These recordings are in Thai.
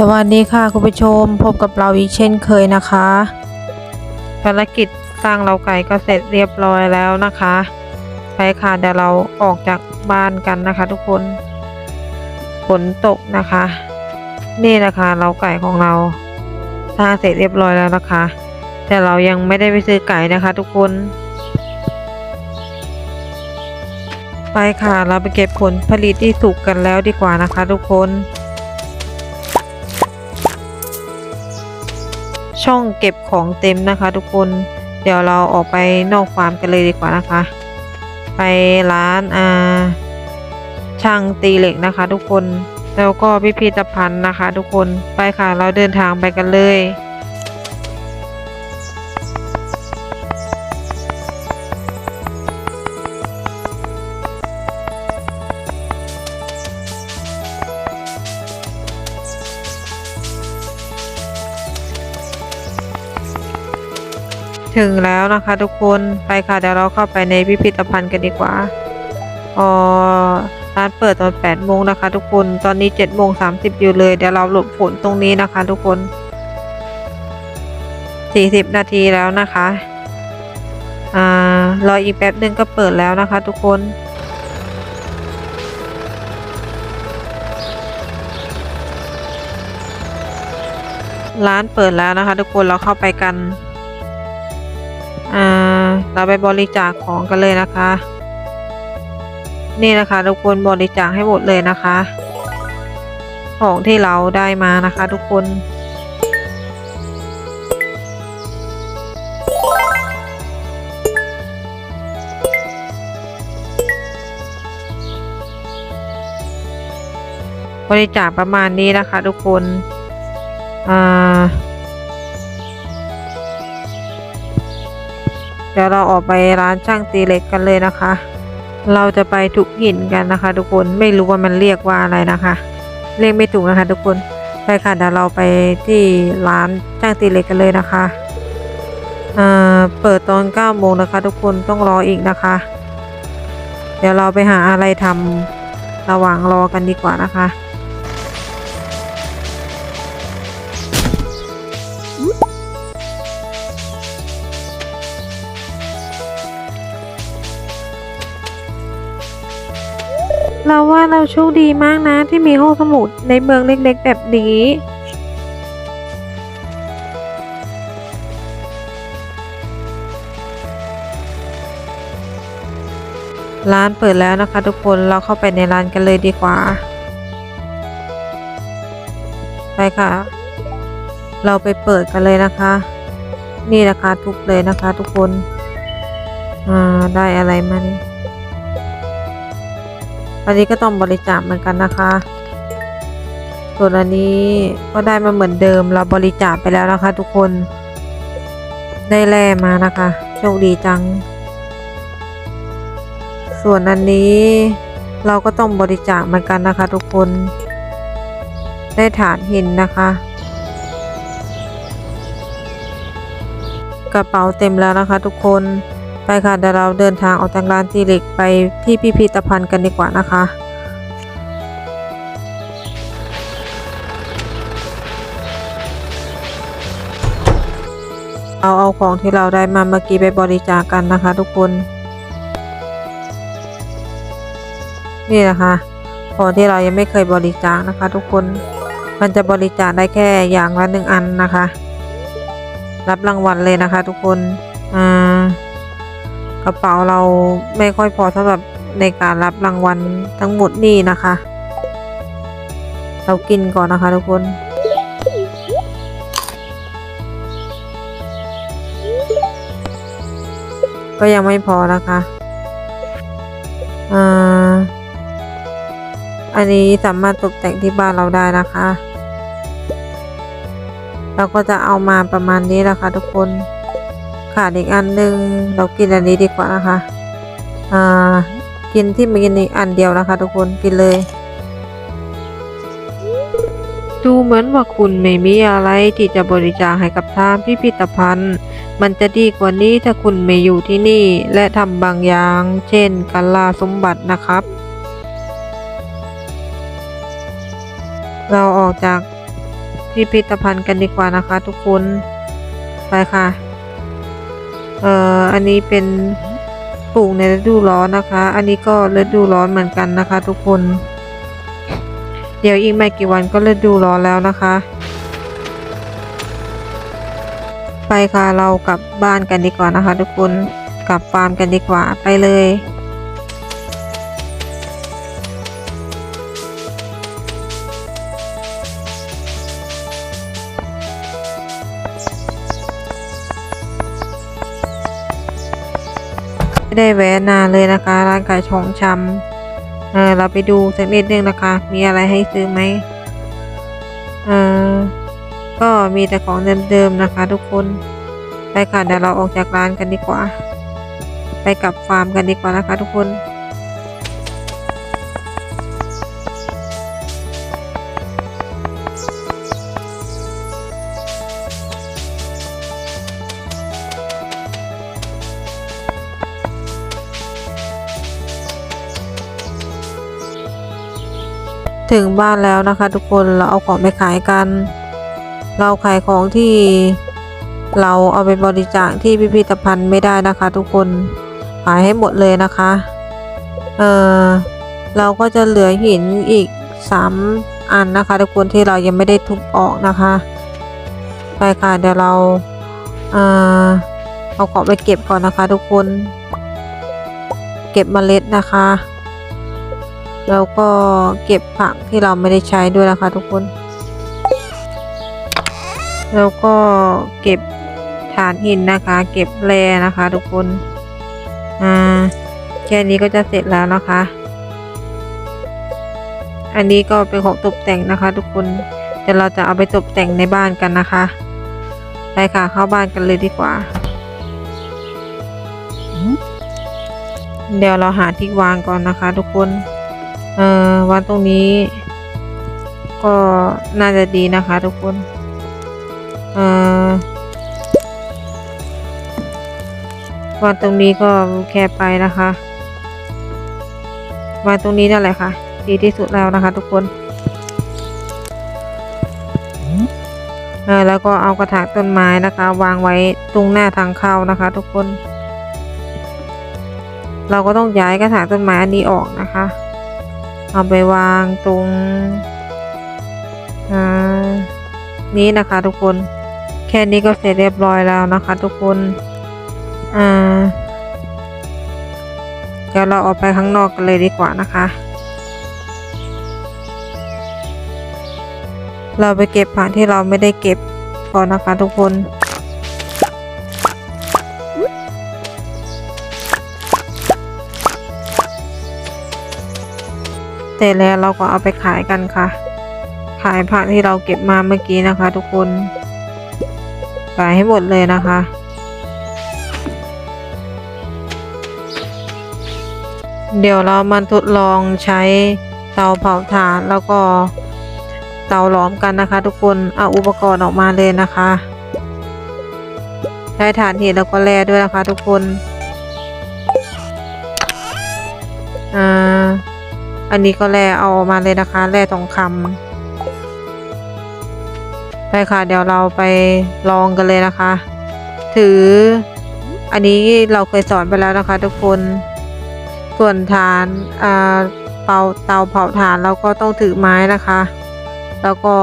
สวัสดีค่ะคุณผู้ชมพบกับเราอีกเช่นเคยนะคะ ภารกิจสร้างเราไก่ก็เสร็จเรียบร้อยแล้วนะคะ ไปค่ะเดี๋ยวเราออกจากบ้านกันนะคะ ทุกคนฝนตกนะคะ นี่นะคะเราไก่ของเราสร้างเสร็จเรียบร้อยแล้วนะคะ แต่เรายังไม่ได้ไปซื้อไก่นะคะ ทุกคน ไปค่ะเราไปเก็บผลผลิตที่สุกกันแล้วดีกว่านะคะ ทุกคน ช่องเก็บของเต็มนะคะ ทุกคน เดี๋ยวเราออกไปนอกฟาร์มกันเลยดีกว่านะคะ ไปร้านอ่าช่างตีเหล็กนะคะ ทุกคน แล้วก็พิพิธภัณฑ์นะคะ ทุกคน ไปค่ะ เราเดินทางไปกันเลย ถึงแล้วนะคะทุกคนไปค่ะเดี๋ยวเราเข้าไปในพิพิธภัณฑ์กันดีกว่าอ๋อร้านเปิดตอน8โมงนะคะทุกคนตอนนี้7โมง30อยู่เลยเดี๋ยวเราหลบฝนตรงนี้นะคะทุกคน 40 นาทีแล้วนะคะอ่ารออีกแป๊บหนึ่งก็เปิดแล้วนะคะทุกคนร้านเปิดแล้วนะคะ ทุกคนเราเข้าไปกัน เราไปบริจาคของกันเลยนะคะ นี่นะคะทุกคนบริจาคให้หมดเลยนะคะ ของที่เราได้มานะคะ ทุกคนบริจาคประมาณนี้นะคะ ทุกคน อ่า ดี๋ยวเราออกไปร้านช่างตีเหล็กกันเลยนะคะ เราจะไปทุกหินกันนะคะ ทุกคนไม่รู้ว่ามันเรียกว่าอะไรนะคะ เรียกไม่ถูกนะคะ ทุกคนไปค่ะเดี๋ยวเราไปที่ร้านช่างตีเหล็กกันเลยนะคะเอ่อเปิดตอน9โมงนะคะ ทุกคนต้องรออีกนะคะ เดี๋ยวเราไปหาอะไรทำระหว่างรอกันดีกว่านะคะ เราโชคดีมากนะที่มีห้องสมุดในเมืองเล็กๆ แบบนี้ ร้านเปิดแล้วนะคะทุกคนเราเข้าไปในร้านกันเลยดีกว่า ไปค่ะ เราไปเปิดกันเลยนะคะ นี่ราคาทุกเลยนะคะทุกคน อ่า ได้อะไรมานี่ อันนี้ก็ต้องบริจาคเหมือนกันนะคะ ส่วนอันนี้ก็ได้มาเหมือนเดิมเราบริจาคไปแล้วนะคะ ทุกคนได้แร่มานะคะ โชคดีจัง ส่วนอันนี้เราก็ต้องบริจาคเหมือนกันนะคะ ทุกคน ได้ฐานหินนะคะ กระเป๋าเต็มแล้วนะคะ ทุกคน ไปค่ะเดี๋ยวเราเดินทางออกจากร้านตีเหล็กไปที่พิพิธภัณฑ์กันดีกว่านะคะเอาเอาของที่เราได้มาเมื่อกี้ไปบริจาคกันนะคะ ทุกคน นี่นะคะของที่เรายังไม่เคยบริจาคนะคะ ทุกคนมันจะบริจาคได้แค่อย่างละหนึ่งอันนะคะ รับรางวัลเลยนะคะ ทุกคนอ่า กระเป๋าเราไม่ค่อยพอสำหรับในการรับรางวัลทั้งหมดนี่นะคะ เรากินก่อนนะคะทุกคนก็ยังไม่พอนะคะอ่าอันนี้สามารถตกแต่งที่บ้านเราได้นะคะ เราก็จะเอามาประมาณนี้แหละค่ะทุกคน ขาดอีกอันหนึ่งเรากินอันนี้ดีกว่านะคะ อ่า กินที่มีอีกอันเดียวนะคะ ทุกคนกินเลย ดูเหมือนว่าคุณไม่มีอะไรที่จะบริจาคให้กับทางพิพิธภัณฑ์ มันจะดีกว่านี้ถ้าคุณไม่อยู่ที่นี่ และทำบางอย่าง เช่นการลาสมบัตินะครับ เราออกจากพิพิธภัณฑ์กันดีกว่านะคะ ทุกคน ไปค่ะ เอ่ออันนี้เป็นปลูกในฤดูร้อนนะคะ อันนี้ก็ฤดูร้อนเหมือนกันนะคะ ทุกคน เดี๋ยวอีกไม่กี่วันก็ฤดูร้อนแล้วนะคะ ไปค่ะเรากลับบ้านกันดีกว่านะคะ ทุกคนกลับฟาร์มกันดีกว่าไปเลย ได้แวะนานเลยนะคะ ร้านขายของชำเออเราไปดูสักนิดนึงนะคะ มีอะไรให้ซื้อไหมเออก็มีแต่ของเดิมๆนะคะ ทุกคน ไปค่ะเดี๋ยวเราออกจากร้านกันดีกว่า ไปกลับฟาร์มกันดีกว่านะคะ ทุกคน ถึงบ้านแล้วนะคะ ทุกคนเราเอาของไปขายกัน เราขายของที่เราเอาไปบริจาคที่พิพิธภัณฑ์ไม่ได้นะคะ ทุกคนขายให้หมดเลยนะคะ เออเราก็จะเหลือหินอีกสามอันนะคะ ทุกคนที่เรายังไม่ได้ทุบออกนะคะไปค่ะเดี๋ยวเราเออเอาของไปเก็บก่อนนะคะ ทุกคน เก็บเมล็ดนะคะ แล้วก็เก็บผักที่เราไม่ได้ใช้ด้วยนะคะทุกคน แล้วก็เก็บฐานหินนะคะ เก็บแร่นะคะ ทุกคน อ่า แค่นี้ก็จะเสร็จแล้วนะคะ อันนี้ก็เป็นของตกแต่งนะคะ ทุกคนเดี๋ยวเราจะเอาไปตกแต่งในบ้านกันนะคะ ไปค่ะเข้าบ้านกันเลยดีกว่า เดี๋ยวเราหาที่วางก่อนนะคะ ทุกคน เอ่อวางตรงนี้ ก็น่าจะดีนะคะทุกคน เอ่อวางตรงนี้ก็แคบไปนะคะวางตรงนี้นั่นแหละค่ะ ดีที่สุดแล้วนะคะ ทุกคนเออแล้วก็เอากระถางต้นไม้นะคะ วางไว้ตรงหน้าทางเข้านะคะ ทุกคน เราก็ต้องย้ายกระถางต้นไม้อันนี้ออกนะคะ เอาไปวางตรงนี้นะคะทุกคน แค่นี้ก็เสร็จเรียบร้อยแล้วนะคะ ทุกคนอ่าเดี๋ยวเราออกไปข้างนอกกันเลยดีกว่านะคะ เราไปเก็บผักที่เราไม่ได้เก็บก่อนนะคะทุกคน เสร็จแล้วเราก็เอาไปขายกันค่ะ ขายผักที่เราเก็บมาเมื่อกี้นะคะ ทุกคนขายให้หมดเลยนะคะ เดี๋ยวเรามาทดลองใช้เตาเผาถ่านแล้วก็เตาหลอมกันนะคะ ทุกคนเอาอุปกรณ์ออกมาเลยนะคะใช้ถ่านหินแล้วก็แร่ด้วยนะคะ ทุกคน อันนี้ก็แร่เอาออกมาเลยนะคะแร่ทองคำไปค่ะ เดี๋ยวเราไปลองกันเลยนะคะ ถือ อันนี้เราเคยสอนไปแล้วนะคะ ทุกคน ส่วนฐานอ่าเตาเตาเผาถ่านเราก็ต้องถือไม้นะคะ แล้วก็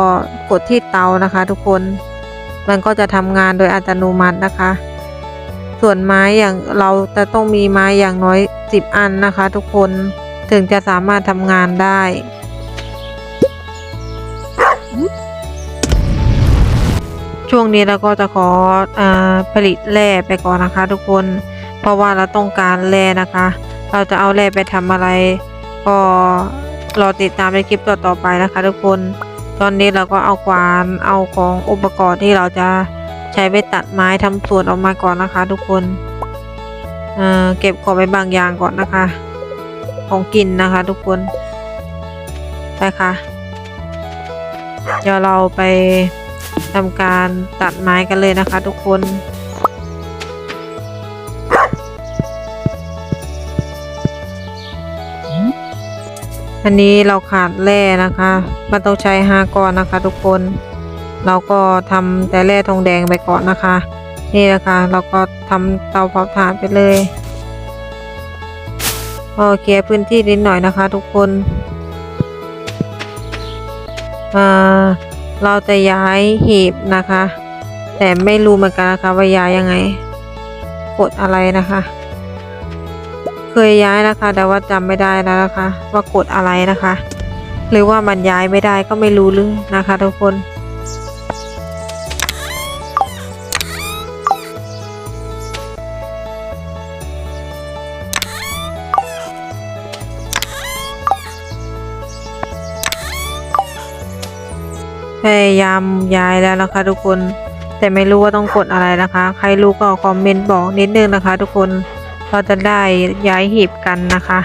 กดที่เตานะคะ ทุกคน มันก็จะทำงานโดยอัตโนมัตินะคะ ส่วนไม้อย่างเราจะต้องมีไม้อย่างน้อยสิบอันนะคะ ทุกคน ถึงจะสามารถทำงานได้ ช่วงนี้เราก็จะขออผลิตแร่ไปก่อนนะคะ ทุกคน เพราะว่าเราต้องการแร่นะคะ เราจะเอาแร่ไปทำอะไร ก็รอติดตามในคลิปต่อๆไปนะคะ ทุกคน ตอนนี้เราก็เอาควานเอาของอุปกรณ์ที่เราจะใช้ไปตัดไม้ทำสวนออกมาก่อนนะคะ ทุกคนเเก็บของไปบางอย่างก่อนนะคะ ของกินนะคะ ทุกคน ไปค่ะ เดี๋ยวเราไปทำการตัดไม้กันเลยนะคะ ทุกคนอันนี้เราขาดแร่นะคะ มันต้องใช้ห้าก้อนนะคะ ทุกคน เราก็ทำแต่แร่ทองแดงไปก่อนนะคะ นี่นะคะ เราก็ทำเตาเผาถ่านไปเลย โอเคลียร์พื้นที่นิดหน่อยนะคะ ทุกคนอ่าเราจะย้ายหีบนะคะ แต่ไม่รู้เหมือนกันนะคะว่าย้ายยังไง กดอะไรนะคะ เคยย้ายนะคะ แต่ว่าจำไม่ได้แล้วนะคะ ว่ากดอะไรนะคะ หรือว่ามันย้ายไม่ได้ก็ไม่รู้เลยนะคะ ทุกคน พยายามย้ายแล้วนะคะ ทุกคน แต่ไม่รู้ว่าต้องกดอะไรนะคะ ใครรู้ก็คอมเมนต์บอกนิดนึงนะคะ ทุกคนเราจะได้ย้ายหีบกันนะคะ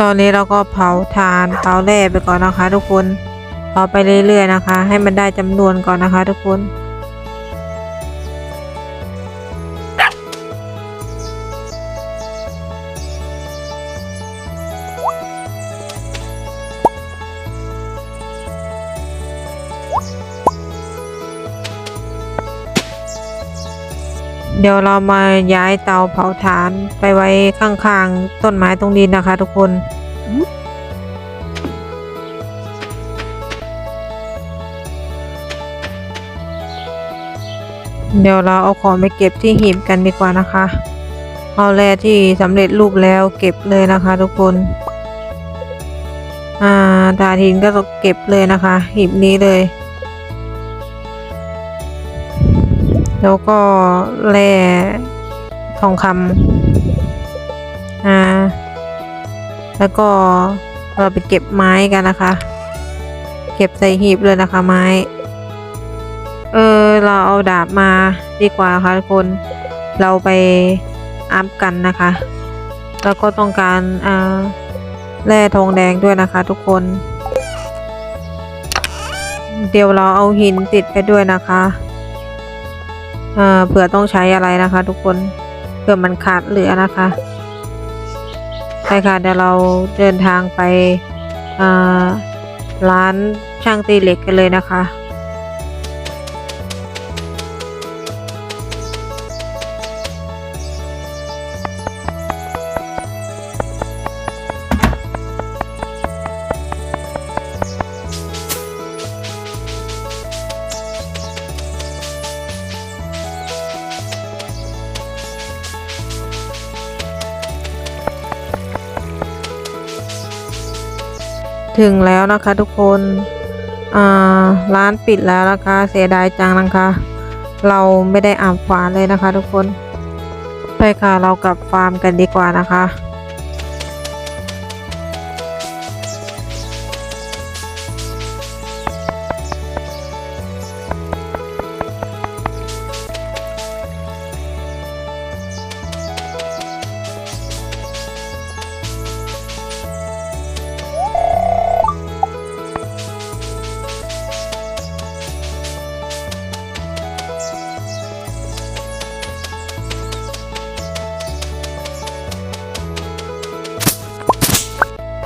ตอนนี้เราก็เผาทานเผาแร่ไปก่อนนะคะ ทุกคนเผาไปเรื่อยๆนะคะ ให้มันได้จำนวนก่อนนะคะ ทุกคน เดี๋ยวเรามาย้ายเตาเผาถ่านไปไว้ข้างๆต้นไม้ตรงนี้นะคะ ทุกคนเดี๋ยวเราเอาของไปเก็บที่หีบกันดีกว่านะคะ เอาแร่ที่สำเร็จรูปแล้วเก็บเลยนะคะ ทุกคน อ่าดาทินก็เก็บเลยนะคะ หีบนี้เลย แล้วก็แร่ทองคำอ่า แล้วก็เราไปเก็บไม้กันนะคะ เก็บใส่หีบเลยนะคะไม้ เออ เราเอาดาบมาดีกว่าค่ะทุกคน เราไปอัพกันนะคะ แล้วก็ต้องการอ่าแร่ทองแดงด้วยนะคะทุกคน เดี๋ยวเราเอาหินติดไปด้วยนะคะ เผื่อต้องใช้อะไรนะคะ ทุกคนเผื่อมันขาดเหลือนะคะใช่ค่ะเดี๋ยวเราเดินทางไปร้านช่างตีเหล็กกันเลยนะคะ ถึงแล้วนะคะทุกคนอ่าร้านปิดแล้วนะคะ เสียดายจังนะคะ เราไม่ได้อาบฝาเลยนะคะ ทุกคน ไปค่ะเรากลับฟาร์มกันดีกว่านะคะ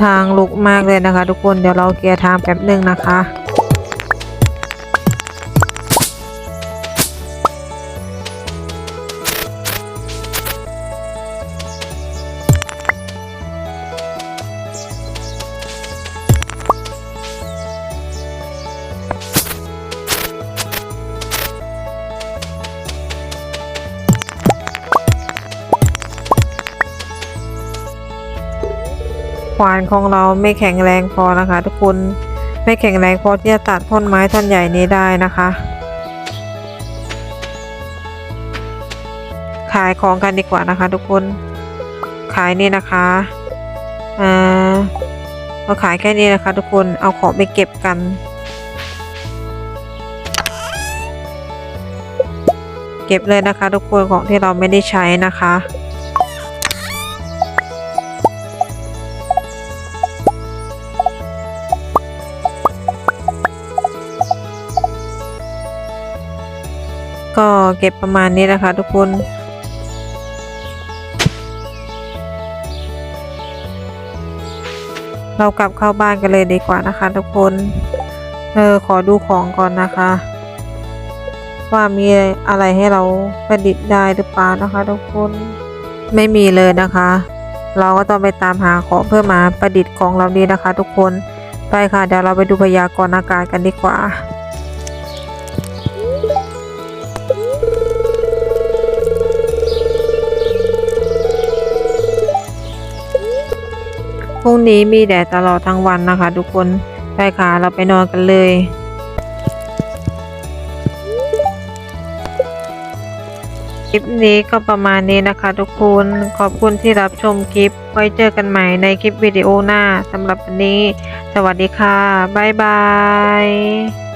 ทางลุกมากเลยนะคะ ทุกคนเดี๋ยวเราเกียร์ทางแป๊บหนึ่งนะคะ ขวานของเราไม่แข็งแรงพอนะคะ ทุกคนไม่แข็งแรงพอที่จะตัดท่อนไม้ท่อนใหญ่นี้ได้นะคะ ขายของกันดีกว่านะคะ ทุกคนขายนี่นะคะอ่าเราขายแค่นี้นะคะ ทุกคนเอาของไปเก็บกันเก็บเลยนะคะ ทุกคนของที่เราไม่ได้ใช้นะคะ ก็เก็บประมาณนี้นะคะทุกคนเรากลับเข้าบ้านกันเลยดีกว่านะคะ ทุกคนเออขอดูของก่อนนะคะ ว่ามีอะไรให้เราประดิษฐ์ได้หรือเปล่านะคะ ทุกคนไม่มีเลยนะคะ เราก็ต้องไปตามหาของเพื่อมาประดิษฐ์ของเรานี้นะคะ ทุกคนไปค่ะเดี๋ยวเราไปดูพยากรณ์อากาศกันดีกว่า รุ่งนี้มีแดดตลอดทั้งวันนะคะ ทุกคนไปค่ะเราไปนอนกันเลยคลิปนี้ก็ประมาณนี้นะคะ ทุกคนขอบคุณที่รับชมคลิป ไว้เจอกันใหม่ในคลิปวิดีโอหน้าสำหรับวันนี้ สวัสดีค่ะ บ๊ายบาย